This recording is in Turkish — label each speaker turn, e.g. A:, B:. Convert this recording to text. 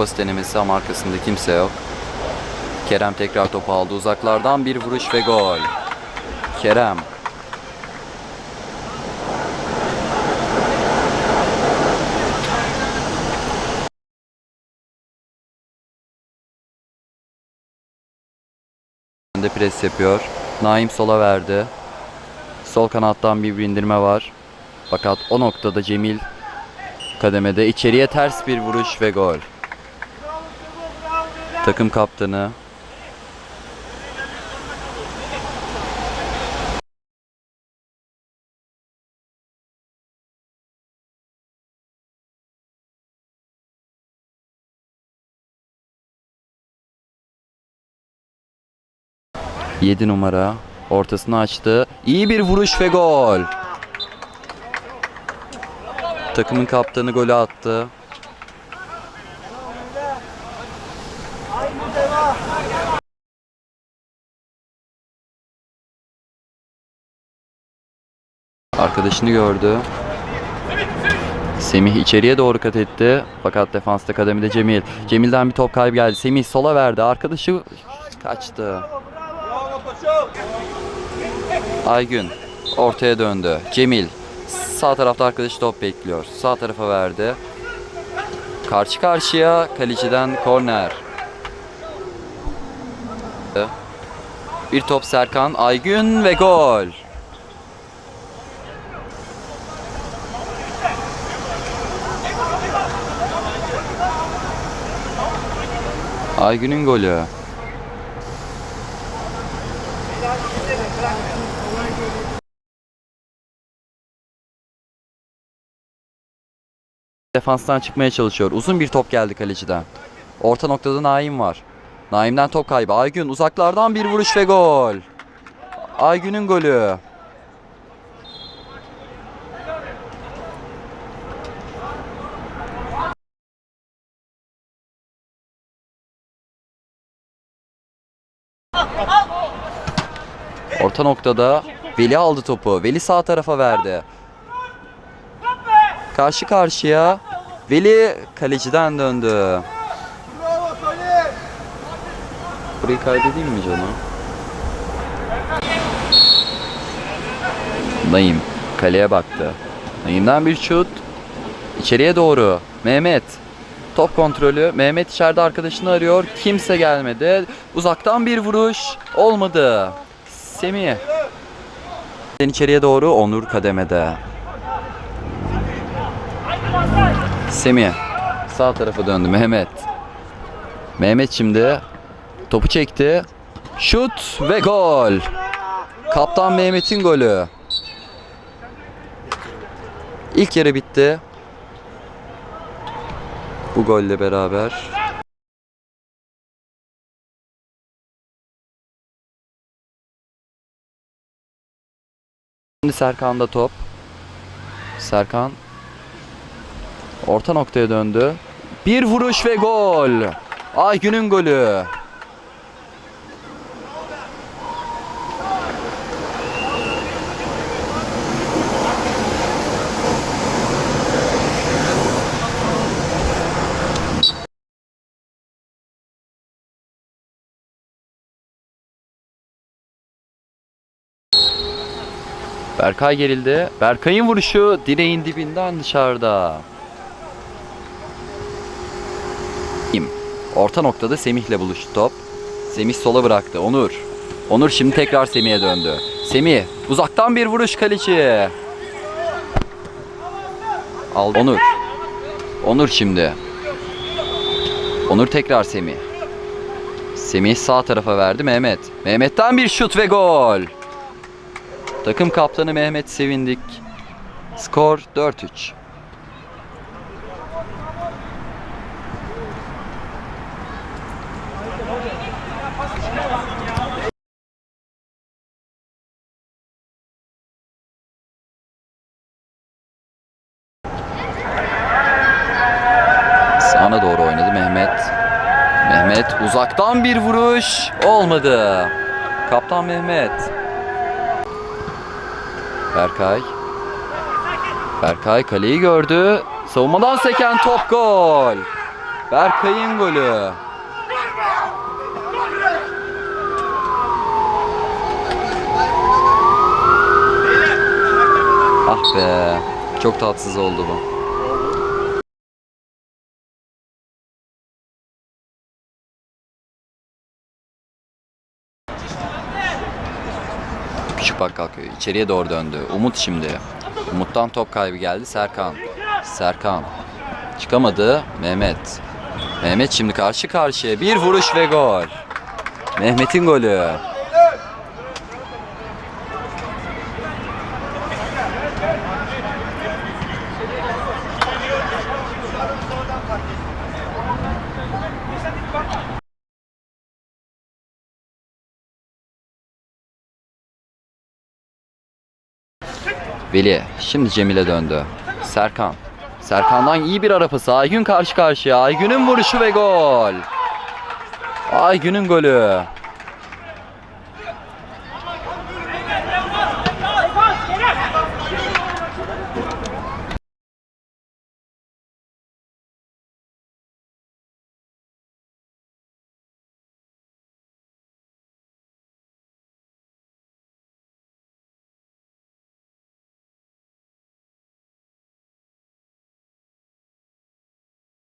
A: pas denemesi ama arkasında kimse yok. Kerem tekrar topu aldı. Uzaklardan bir vuruş ve gol. Kerem. pres yapıyor. Naim sola verdi. Sol kanattan bir indirme var. Fakat o noktada Cemil kademede içeriye ters bir vuruş ve gol. Takım kaptanı Yedi numara ortasını açtı. İyi bir vuruş ve gol. Takımın kaptanı golü attı. Arkadaşını gördü. Semih içeriye doğru kat etti. Fakat defansta kademede Cemil. Cemil'den bir top kaybı geldi. Semih sola verdi. Arkadaşı kaçtı. Aygün ortaya döndü. Cemil sağ tarafta arkadaşı top bekliyor. Sağ tarafa verdi. Karşı karşıya kaleciden korner. Bir top Serkan Aygün ve gol. Aygün'ün golü. Defanstan çıkmaya çalışıyor. Uzun bir top geldi kaleciden. Orta noktada Naim var. Naim'den top kaybı. Aygün uzaklardan bir vuruş ve gol. Aygün'ün golü. Orta noktada Veli aldı topu. Veli sağ tarafa verdi. Karşı karşıya Veli kaleciden döndü. Burayı kaydedeyim mi canım? Naim kaleye baktı. Naim'den bir şut. İçeriye doğru. Mehmet. Top kontrolü. Mehmet içeride arkadaşını arıyor. Kimse gelmedi. Uzaktan bir vuruş. Olmadı. Semih. İçeriye doğru Onur kademede. Semih. Sağ tarafa döndü Mehmet. Mehmet şimdi topu çekti. Şut ve gol. Kaptan Mehmet'in golü. İlk yarı bitti. Bu golle beraber Serkan'da top. Serkan orta noktaya döndü. Bir vuruş ve gol. Aygün'ün golü. Berkay gerildi. Berkay'ın vuruşu direğin dibinden dışarıda. Orta noktada Semih'le buluştu top. Semih sola bıraktı. Onur. Onur şimdi tekrar Semih'e döndü. Semih uzaktan bir vuruş kaleci. Al Onur. Onur şimdi. Onur tekrar Semih. Semih sağ tarafa verdi Mehmet. Mehmet'ten bir şut ve gol. Takım kaptanı Mehmet Sevindik. Skor 4-3. Sağına doğru oynadı Mehmet. Mehmet uzaktan bir vuruş olmadı. Kaptan Mehmet. Berkay. Berkay kaleyi gördü. Savunmadan seken top gol. Berkay'ın golü. Ah be. Çok tatsız oldu bu. Bakkal köyü içeriye doğru döndü. Umut şimdi. Umut'tan top kaybı geldi Serkan. Serkan. Çıkamadı Mehmet. Mehmet şimdi karşı karşıya bir vuruş ve gol. Mehmet'in golü. Veli şimdi Cemil'e döndü. Serkan. Serkan'dan iyi bir ara pası. Aygün karşı karşıya. Aygün'ün vuruşu ve gol. Aygün'ün golü.